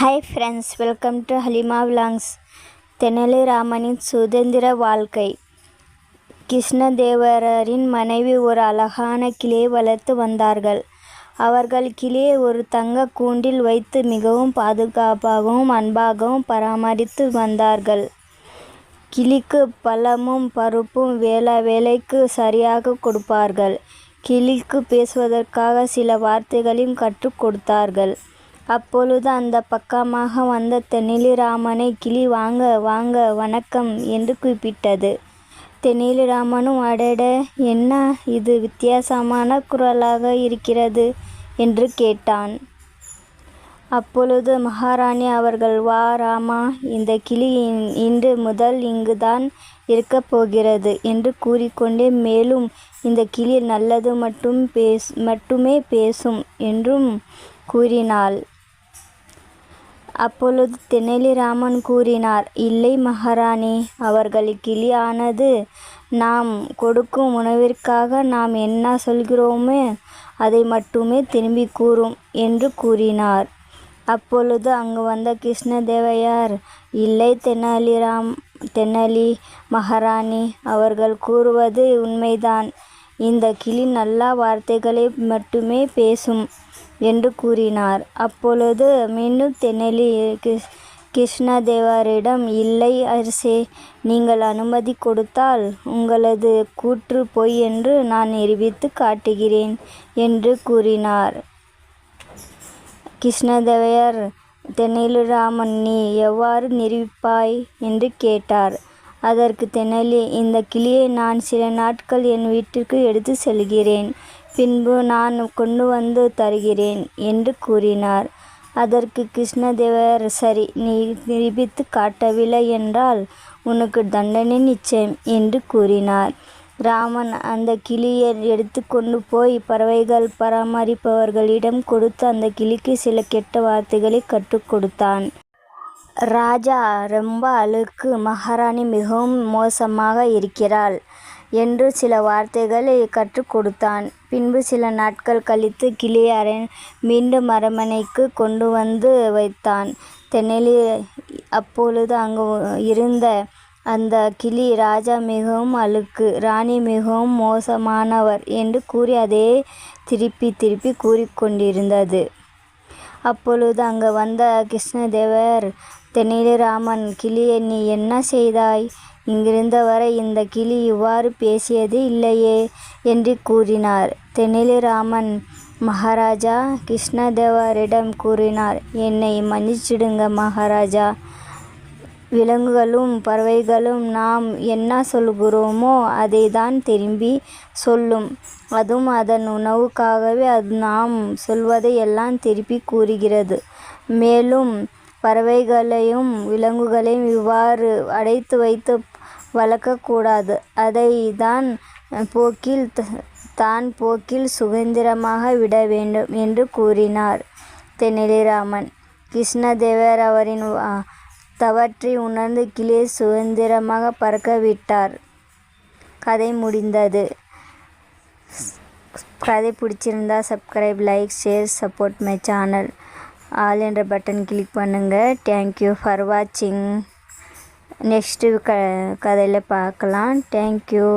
Hi friends welcome to Halima vlogs தெனலிராமனின் சுதந்திர வாழ்க்கை. கிருஷ்ணதேவரரின் மனைவி ஒரு அழகான கிளியை வளர்த்து வந்தார்கள். அவர்கள் கிளியை ஒரு தங்க கூண்டில் வைத்து மிகவும் பாதுகாப்பாகவும் அன்பாகவும் பராமரித்து வந்தார்கள். கிளிக்கு பழமும் பருப்பும் வேளா வேலைக்கு சரியாக கொடுப்பார்கள். கிளிக்கு பேசுவதற்காக சில வார்த்தைகளையும் கற்றுக் கொடுத்தார்கள். அப்பொழுது அந்த பக்கமாக வந்த தெனாலிராமனை கிளி வாங்க வாங்க வணக்கம் என்று கூப்பிட்டது தெனாலிராமனும் அடட என்ன இது? வித்தியாசமான குரலாக இருக்கிறது என்று கேட்டான். அப்பொழுது மகாராணி அவர்கள் வா ராமா இந்த கிளி இன்று முதல் இங்குதான் இருக்கப் போகிறது என்று கூறிக்கொண்டே மேலும் இந்த கிளி நல்லது மட்டும் பேஸ் மட்டுமே பேசும் என்றும் கூறினாள். அப்பொழுது தெனாலிராமன் கூறினார் இல்லை மகாராணி அவர்கள் கிளியானது நாம் கொடுக்கும் உணவிற்காக நாம் என்ன சொல்கிறோமோ அதை மட்டுமே திரும்பி கூறும் என்று கூறினார். அப்பொழுது அங்கு வந்த கிருஷ்ணதேவையார் இல்லை தெனாலிராம் தெனாலி மகாராணி அவர்கள் கூறுவது உண்மைதான். இந்த கிளி நல்ல வார்த்தைகளை மட்டுமே பேசும். என்று கூறினார். அப்பொழுது மீண்டும் தென்னெலி கிருஷ்ணதேவரிடம் இல்லை அரசே நீங்கள் அனுமதி கொடுத்தால் உங்களது கூற்று பொய் என்று நான் நிரூபித்து காட்டுகிறேன் என்று கூறினார். கிருஷ்ணதேவையர் தெனாலிராமன் நீ எவ்வாறு நிரூபிப்பாய்? என்று கேட்டார். அதற்கு தென்னெலி இந்த கிளியை நான் சில நாட்கள் என் வீட்டிற்கு எடுத்து செல்கிறேன். பின்பு நான் கொண்டு வந்து தருகிறேன் என்று கூறினார். அதற்கு கிருஷ்ணதேவர் சரி நீ நிரூபித்து காட்டவில்லை என்றால் உனக்கு தண்டனை நிச்சயம் என்று கூறினார். ராமன் அந்த கிளியை எடுத்து கொண்டு போய் பறவைகள் பராமரிப்பவர்களிடம் கொடுத்து அந்த கிளிக்கு சில கெட்ட வார்த்தைகளை கற்றுக் கொடுத்தான். ராஜா ரொம்ப அழுக்கு மகாராணி மிகவும் மோசமாக இருக்கிறாள். என்று சில வார்த்தைகளை கற்றுக் கொடுத்தான். பின்பு சில நாட்கள் கழித்து கிளியை மீண்டும் அரண்மனைக்கு கொண்டு வந்து வைத்தான். தென்னெலி அப்பொழுது அங்கு இருந்த அந்த கிளி ராஜா மிகவும் அழுக்கு ராணி மிகவும் மோசமானவர் என்று கூறி அதே திருப்பி திருப்பி கூறிக்கொண்டிருந்தது அப்பொழுது அங்கு வந்த கிருஷ்ணதேவர் தெனாலிராமன் கிளியை நீ என்ன செய்தாய்? இங்கிருந்தவரை இந்த கிளி இவ்வாறு பேசியது இல்லையே என்று கூறினார். தெனாலிராமன் மகாராஜா கிருஷ்ணதேவரிடம் கூறினார் என்னை மன்னிச்சிடுங்க மகாராஜா. விலங்குகளும் பறவைகளும் நாம் என்ன சொல்கிறோமோ அதை தான் திரும்பி சொல்லும். அதுவும் அதன் உணவுக்காகவே அது நாம் சொல்வதை எல்லாம் திருப்பி கூறுகிறது. மேலும் பறவைகளையும் விலங்குகளையும் இவ்வாறு அடைத்து வைத்து வளர்க்கக்கூடாது. அதை தான் போக்கில் த- தான் போக்கில் சுதந்திரமாக விட வேண்டும் என்று கூறினார் தெனாலிராமன் கிருஷ்ணதேவர் அவரின் தவற்றை உணர்ந்து கிளியை சுதந்திரமாக பறக்க விட்டார். கதை முடிந்தது. கதை பிடிச்சிருந்தா subscribe like share support my channel all என்ற பட்டன் கிளிக் பண்ணுங்கள் தேங்க்யூ ஃபார் வாட்சிங் நெக்ஸ்ட்டு க கதையில் பார்க்கலாம். தேங்க்யூ